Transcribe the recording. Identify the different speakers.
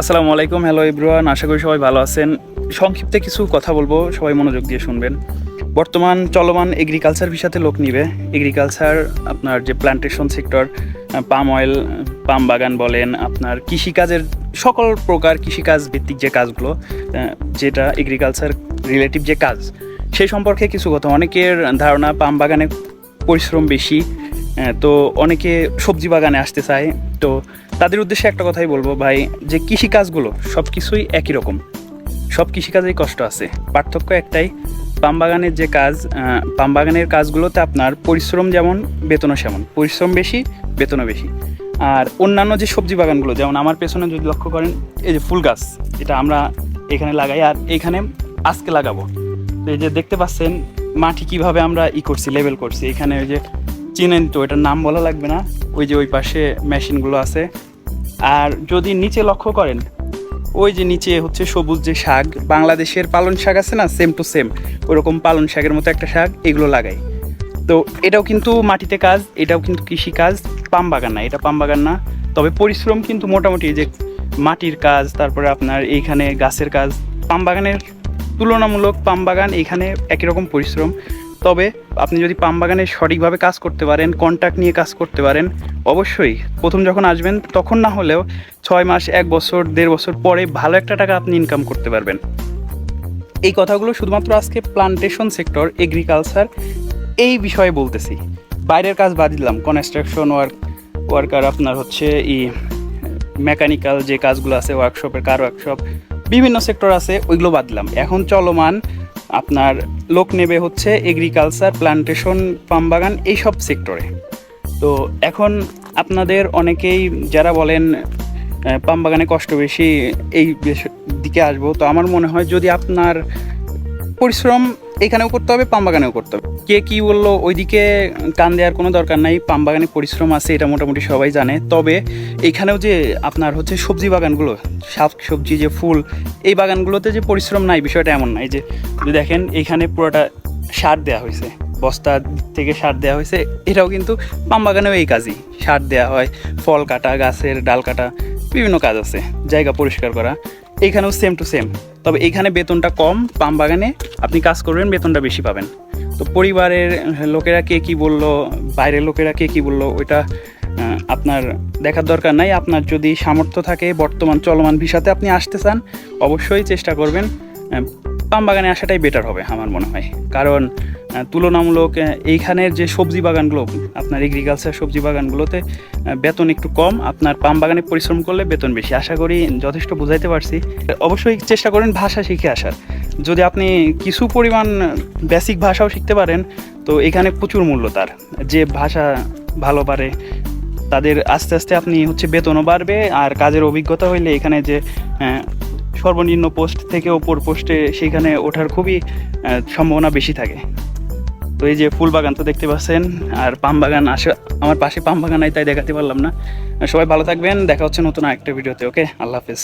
Speaker 1: আসসালামু আলাইকুম, hello everyone, আশা করি সবাই ভালো আছেন। সংক্ষিপ্তে কিছু কথা বলব, সবাই মনোযোগ দিয়ে শুনবেন। বর্তমান চলমান এগ্রিকালচার ভিসাতে লোক নিবে। এগ্রিকালচার আপনার যে plantation sector palm oil palm বাগান বলেন, আপনার কৃষিকাজের সকল প্রকার কৃষিকাজ ভিত্তিক যে কাজগুলো যেটা এগ্রিকালচার রিলেটিভ যে কাজ, সেই সম্পর্কে কিছু কথা। অনেকের ধারণা পাম বাগানে পরিশ্রম বেশি তো অনেকে সবজি বাগানে আসতে চায়। তো তাদের উদ্দেশ্যে একটা কথাই বলব, ভাই, যে কৃষিকাজগুলো সব কিছুই একই রকম। সব কৃষিকাজেই কষ্ট আছে। পার্থক্য একটাই, পাম বাগানের যে কাজ পাম বাগানের কাজগুলোতে আপনার পরিশ্রম যেমন, বেতনও সেমন। পরিশ্রম বেশি, বেতনও বেশি। আর অন্যান্য যে সবজি বাগানগুলো, যেমন আমার পেছনে যদি লক্ষ্য করেন, এই যে ফুল গাছ, এটা আমরা এখানে লাগাই, আর এখানে আজকে লাগাবো। তো এই যে দেখতে পাচ্ছেন, মাটি কীভাবে আমরা ই করছি লেভেল করছি। এখানে ওই যে চিনেন তো, এটার নাম বলা লাগবে না। ওই যে ওই পাশে মেশিনগুলো আছে আর যদি নিচে লক্ষ্য করেন, ওই যে নিচে হচ্ছে সবুজ যে শাক, বাংলাদেশের পালন শাক আছে না সেম টু সেম ওরকম পালন শাকের মতো একটা শাক, এগুলো লাগাই। তো এটাও কিন্তু মাটিতে কাজ, এটাও কিন্তু কৃষি কাজ, পাম বাগান না, এটা পাম বাগান না, তবে পরিশ্রম কিন্তু মোটামুটি যে মাটির কাজ, তারপরে আপনার এইখানে গাছের কাজ, পাম বাগানের তুলনামূলক পাম বাগান এখানে একই রকম পরিশ্রম। তবে আপনি যদি পাম বাগানে সঠিকভাবে কাজ করতে পারেন কন্ট্যাক্ট নিয়ে কাজ করতে পারেন, অবশ্যই প্রথম যখন আসবেন তখন না হলেও ছয় মাস, এক বছর, দেড় বছর পরে ভালো একটা টাকা আপনি ইনকাম করতে পারবেন। এই কথাগুলো শুধুমাত্র আজকে প্লান্টেশন সেক্টর এগ্রিকালচার এই বিষয়ে বলতেছি। বাইরের কাজ বাদ দিলাম কনস্ট্রাকশন ওয়ার্ক ওয়ার্কার আপনার হচ্ছে ই মেকানিক্যাল যে কাজগুলো আছে ওয়ার্কশপের কার ওয়ার্কশপ বিভিন্ন সেক্টর আছে, ওইগুলো বাদ দিলাম। এখন চলমান আপনার লোক নেবে হচ্ছে এগ্রিকালচার প্লান্টেশন পাম বাগান এইসব সেক্টরে তো এখন আপনাদের অনেকেই যারা বলেন পাম বাগানে কষ্ট বেশি এই দিকে আসব, তো আমার মনে হয় যদি আপনার পরিশ্রম এখানেও করতে হবে পাম বাগানেও করতে হবে। কে কি বলল ওইদিকে কান দেওয়ার কোনো দরকার নাই পাম বাগানে পরিশ্রম আছে, এটা মোটামুটি সবাই জানে। তবে এখানেও যে আপনার হচ্ছে সবজি বাগানগুলো শাক সবজি যে ফুল, এই বাগানগুলোতে যে পরিশ্রম নাই, বিষয়টা এমন নাই যে দেখেন এখানে পুরোটা সার দেওয়া হয়েছে, বস্তা থেকে সার দেওয়া হয়েছে, এটাও কিন্তু পাম বাগানেও এই কাজই। সার দেওয়া হয়, ফল কাটা, গাছের ডাল কাটা, বিভিন্ন কাজ আছে, জায়গা পরিষ্কার করা। এইখানেও সেম টু সেম তবে এখানে বেতনটা কম পাম বাগানে আপনি কাজ করবেন, বেতনটা বেশি পাবেন। তো পরিবারের লোকেরা কে কী বলল, বাইরের লোকেরা কে কী বলল, ওইটা আপনার দেখার দরকার নাই। আপনার যদি সামর্থ্য থাকে, বর্তমান চলমান ভিসাতে আপনি আসতে চান, অবশ্যই চেষ্টা করবেন পাম বাগানে আসাটাই বেটার হবে, আমার মনে হয়। কারণ তুলনামূলক এইখানের যে সবজি বাগানগুলো, আপনার এগ্রিকালচার সবজি বাগানগুলোতে বেতন একটু কম, আপনার পাম বাগানে পরিশ্রম করলে বেতন বেশি। আশা করি যথেষ্ট বুঝাইতে পারছি। অবশ্যই চেষ্টা করেন ভাষা শিখে আসার। যদি আপনি কিছু পরিমাণ বেসিক ভাষাও শিখতে পারেন, তো এখানে প্রচুর মূল্য তার। যে ভাষা ভালো পারে, তাদের আস্তে আস্তে আপনি হচ্ছে বেতনও বাড়বে, আর কাজের অভিজ্ঞতা হইলে এখানে যে সর্বনিম্ন পোস্ট থেকে ওপর পোস্টে সেখানে ওঠার খুবই সম্ভাবনা বেশি থাকে। তো এই যে ফুল বাগান তো দেখতে পাচ্ছেন, আর পাম বাগান আসে, আমার পাশে পাম বাগান নাই তাই দেখাতে পারলাম না। সবাই ভালো থাকবেন, দেখা হচ্ছে নতুন আরেকটা ভিডিওতে ওকে আল্লাহ হাফেজ।